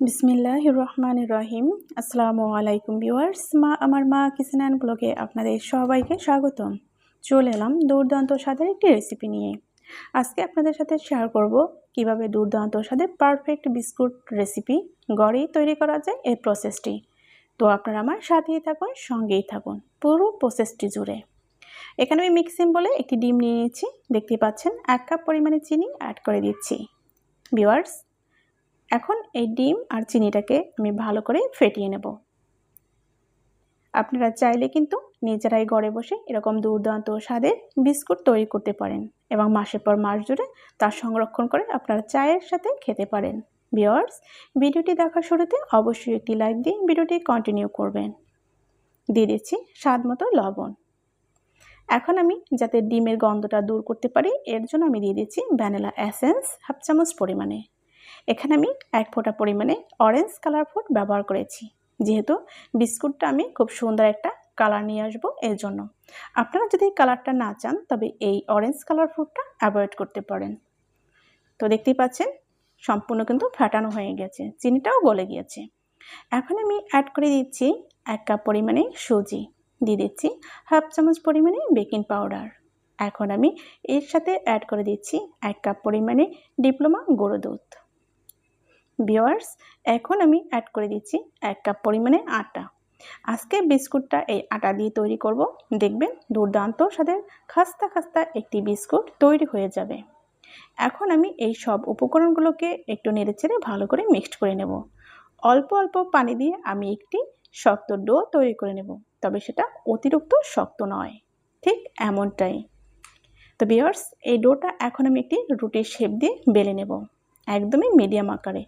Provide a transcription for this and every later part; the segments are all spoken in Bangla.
বিসমিল্লাহ রহমান রহিম আসসালামু আলাইকুম ভিউয়ার্স, মা, আমার মা কিচেন ব্লগে আপনাদের সবাইকে স্বাগতম। চলে এলাম দুর্দান্ত স্বাদের একটি রেসিপি নিয়ে। আজকে আপনাদের সাথে শেয়ার করব কীভাবে দুর্দান্ত স্বাদের পারফেক্ট বিস্কুট রেসিপি গড়েই তৈরি করা যায় এই প্রসেসটি তো আপনারা আমার সাথেই থাকুন, সঙ্গেই থাকুন পুরো প্রসেসটি জুড়ে। এখানে আমি মিক্সিং বলে একটি ডিম নিয়ে নিয়েছি। দেখতে পাচ্ছেন, এক কাপ পরিমাণে চিনি অ্যাড করে দিচ্ছি। ভিউয়ার্স এখন এই ডিম আর চিনিটাকে আমি ভালো করে ফেটিয়ে নেব। আপনারা চাইলে কিন্তু নিজেরাই ঘরে বসে এরকম দুর্দান্ত স্বাদের বিস্কুট তৈরি করতে পারেন এবং মাসের পর মাস জুড়ে তার সংরক্ষণ করে আপনারা চায়ের সাথে খেতে পারেন। বিয়ার্স ভিডিওটি দেখার শুরুতে অবশ্যই একটি লাইক দিয়ে ভিডিওটি কন্টিনিউ করবেন। দিয়ে দিচ্ছি স্বাদ মতো লবণ। এখন আমি যাতে ডিমের গন্ধটা দূর করতে পারি, এর জন্য আমি দিয়ে দিচ্ছি ভ্যানিলা অ্যাসেন্স হাফ চামচ পরিমাণে। এখানে আমি এক ফোঁটা পরিমাণে অরেঞ্জ কালার ফুড ব্যবহার করেছি। যেহেতু বিস্কুটটা আমি খুব সুন্দর একটা কালার নিয়ে আসব এর জন্য। আপনারা যদি কালারটা না চান, তবে এই অরেঞ্জ কালার ফুডটা অ্যাভয়েড করতে পারেন। তো দেখতেই পাচ্ছেন, সম্পূর্ণ কিন্তু ফাটানো হয়ে গেছে, চিনিটাও গলে গিয়েছে। এখন আমি অ্যাড করে দিচ্ছি এক কাপ পরিমাণে সুজি, দিয়ে দিচ্ছি হাফ চামচ পরিমাণে বেকিং পাউডার এখন আমি এর সাথে অ্যাড করে দিচ্ছি এক কাপ পরিমাণে ডিপ্লোমা গুঁড়ো দুধ। বিওয়ার্স এখন আমি অ্যাড করে দিচ্ছি এক কাপ পরিমাণে আটা। আজকে বিস্কুটটা এই আটা দিয়ে তৈরি করব। দেখবেন দুর্দান্ত স্বাদের খাস্তা খাস্তা একটি বিস্কুট তৈরি হয়ে যাবে। এখন আমি এই সব উপকরণগুলোকে একটু নেড়ে নেড়েচেড়ে ভালো করে মিক্সড করে নেব। অল্প অল্প পানি দিয়ে আমি একটি শক্ত ডো তৈরি করে নেব, তবে সেটা অতিরিক্ত শক্ত নয়, ঠিক এমনটাই। তো বিয়ার্স, এই ডোটা এখন আমি একটি রুটির শেপ দিয়ে বেলে নেব। একদমই মিডিয়াম আকারে।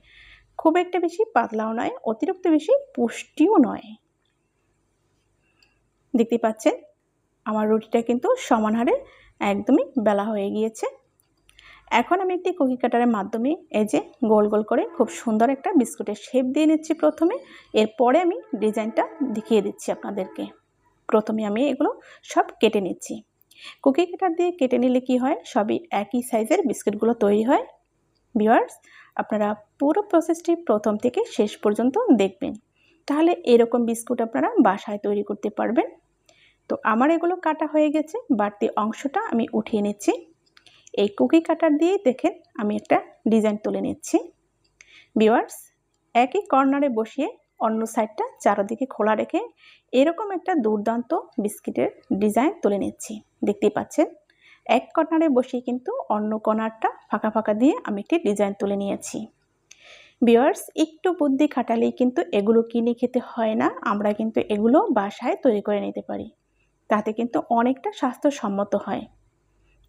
খুব একটা বেশি পাতলাও নয়, অতিরিক্ত বেশি পুষ্টিও নয়। দেখতে পাচ্ছেন, আমার রুটিটা কিন্তু সমান হারে একদমই বেলা হয়ে গিয়েছে। এখন আমি একটি কুকি কাটারের মাধ্যমে এই যে গোল গোল করে খুব সুন্দর একটা বিস্কুটের শেপ দিয়ে নিচ্ছি প্রথমে। এরপরে আমি ডিজাইনটা দেখিয়ে দিচ্ছি আপনাদেরকে। প্রথমে আমি এগুলো সব কেটে নিচ্ছি। কুকি কাটার দিয়ে কেটে নিলে কি হয়? সবই একই সাইজের বিস্কুটগুলো তৈরি হয়। ভিওয়ার্স আপনারা পুরো প্রসেসটি প্রথম থেকে শেষ পর্যন্ত দেখবেন। তাহলে এরকম বিস্কুট আপনারা বাসায় তৈরি করতে পারবেন। তো আমার এগুলো কাটা হয়ে গেছে, বাড়তি অংশটা আমি উঠিয়ে নিচ্ছি। এই কুকি কাটার দিয়ে দেখেন আমি একটা ডিজাইন তুলে নিচ্ছি। ভিওয়ার্স একই কর্নারে বসিয়ে অন্য সাইডটা চারোদিকে খোলা রেখে এরকম একটা দুর্দান্ত বিস্কিটের ডিজাইন তুলে নিচ্ছি। দেখতেই পাচ্ছেন? এক কর্নারে বসিয়ে কিন্তু অন্য কর্নারটা ফাঁকা ফাঁকা দিয়ে আমি একটি ডিজাইন তুলে নিয়েছি। বিয়ার্স একটু বুদ্ধি খাটালেই কিন্তু এগুলো কিনে খেতে হয় না, আমরা কিন্তু এগুলো বাসায় তৈরি করে নিতে পারি। তাতে কিন্তু অনেকটা স্বাস্থ্যসম্মত হয়।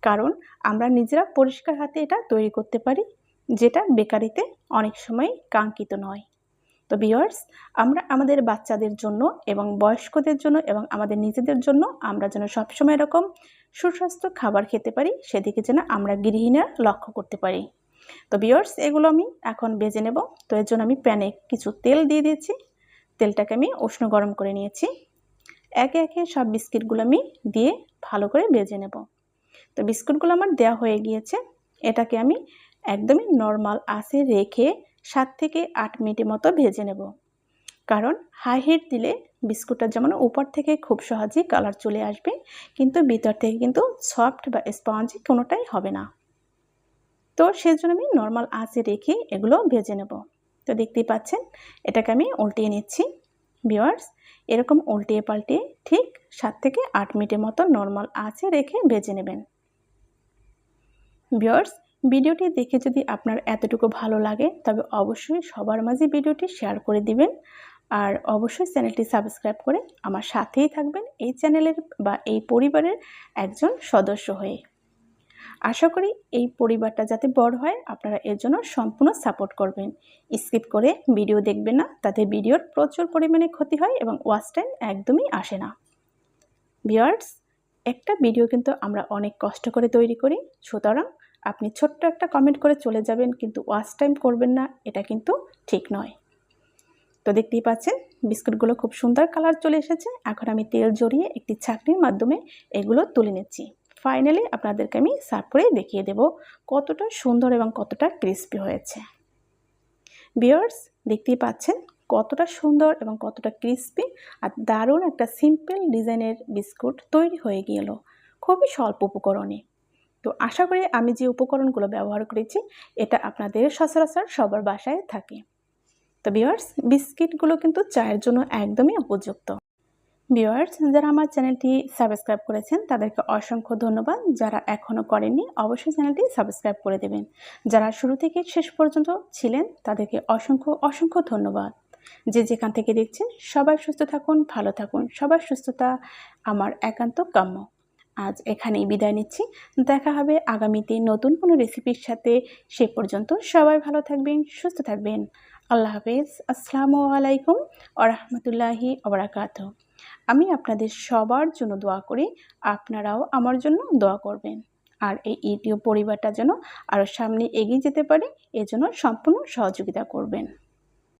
কারণ আমরা নিজেরা পরিষ্কার হাতে এটা তৈরি করতে পারি, যেটা বেকারিতে অনেক সময় কাঙ্ক্ষিত নয়। তো বিয়ার্স আমরা আমাদের বাচ্চাদের জন্য এবং বয়স্কদের জন্য এবং আমাদের নিজেদের জন্য আমরা যেন সবসময় এরকম সুস্বাস্থ্য খাবার খেতে পারি, সেদিকে যেন আমরা গৃহিণীরা লক্ষ্য করতে পারি। তো বিয়ার্স এগুলো আমি এখন বেজে নেব। তো এর জন্য আমি প্যানে কিছু তেল দিয়ে দিয়েছি। তেলটাকে আমি উষ্ণ গরম করে নিয়েছি। একে একে সব বিস্কিটগুলো আমি দিয়ে ভালো করে বেজে নেব। তো বিস্কুটগুলো আমার দেওয়া হয়ে গিয়েছে। এটাকে আমি একদমই নর্মাল আসে রেখে সাত থেকে আট মিনিটের মতো ভেজে নেব। কারণ হাই হিট দিলে বিস্কুটটা যেমন উপর থেকে খুব সহজেই কালার চলে আসবে, কিন্তু ভিতর থেকে কিন্তু সফট বা স্পঞ্জি কোনোটাই হবে না। তো সেজন্য আমি নর্মাল আঁচে রেখে এগুলো ভেজে নেব। তো দেখতেই পাচ্ছেন, এটাকে আমি উল্টিয়ে নিচ্ছি। ভিওয়ার্স এরকম উল্টিয়ে পাল্টিয়ে ঠিক সাত থেকে আট মিনিটের মতো নর্মাল আঁচে রেখে ভেজে নেবেন। ভিওয়ার্স ভিডিওটি দেখে যদি আপনার এতটুকু ভালো লাগে, তবে অবশ্যই সবার মাঝে ভিডিওটি শেয়ার করে দিবেন। আর অবশ্যই চ্যানেলটি সাবস্ক্রাইব করে আমার সাথেই থাকবেন এই চ্যানেলের বা এই পরিবারের একজন সদস্য হয়ে। আশা করি এই পরিবারটা যাতে বড় হয়, আপনারা এর জন্য সম্পূর্ণ সাপোর্ট করবেন। স্কিপ করে ভিডিও দেখবেন না, তাতে ভিডিওর প্রচুর পরিমাণে ক্ষতি হয় এবং ওয়াচ টাইম একদমই আসে না। বিয়ার্স একটা ভিডিও কিন্তু আমরা অনেক কষ্ট করে তৈরি করি, সুতরাং আপনি ছোট্ট একটা কমেন্ট করে চলে যাবেন, কিন্তু ওয়াচ টাইম করবেন না, এটা কিন্তু ঠিক নয়। তো দেখতেই পাচ্ছেন, বিস্কুটগুলো খুব সুন্দর কালার চলে এসেছে। এখন আমি তেল জড়িয়ে একটি ছাকনির মাধ্যমে এগুলো তুলে নিচ্ছি। ফাইনালি আপনাদেরকে আমি সার্ভ করে দেখিয়ে দেব কতটা সুন্দর এবং কতটা ক্রিস্পি হয়েছে। বিয়ার্স দেখতেই পাচ্ছেন কতটা সুন্দর এবং কতটা ক্রিস্পি আর দারুণ একটা সিম্পল ডিজাইনের বিস্কুট তৈরি হয়ে গেল। খুবই স্বল্প উপকরণে। তো আশা করি আমি যে উপকরণগুলো ব্যবহার করেছি, এটা আপনাদের সচরাচর সবার বাসায় থাকে। তো বিওয়ার্স বিস্কিটগুলো কিন্তু চায়ের জন্য একদমই উপযুক্ত। ভিউয়ার্স যারা আমার চ্যানেলটি সাবস্ক্রাইব করেছেন, তাদেরকে অসংখ্য ধন্যবাদ। যারা এখনও করেননি, অবশ্যই চ্যানেলটি সাবস্ক্রাইব করে দেবেন। যারা শুরু থেকে শেষ পর্যন্ত ছিলেন, তাদেরকে অসংখ্য অসংখ্য ধন্যবাদ। যে যেখান থেকে দেখছেন, সবাই সুস্থ থাকুন, ভালো থাকুন। সবার সুস্থতা আমার একান্ত কাম্য। আজ এখানেই বিদায় নিচ্ছি। দেখা হবে আগামীতে নতুন কোনো রেসিপির সাথে। সে পর্যন্ত সবাই ভালো থাকবেন, সুস্থ থাকবেন। আল্লাহ হাফেজ। আসসালামু আলাইকুম আরহামতুল্লাহি আবরাকাত আমি আপনাদের সবার জন্য দোয়া করি, আপনারাও আমার জন্য দোয়া করবেন। আর এই ইউটিউব পরিবারটা যেন আরও সামনে এগিয়ে যেতে পারে, এজন্য সম্পূর্ণ সহযোগিতা করবেন।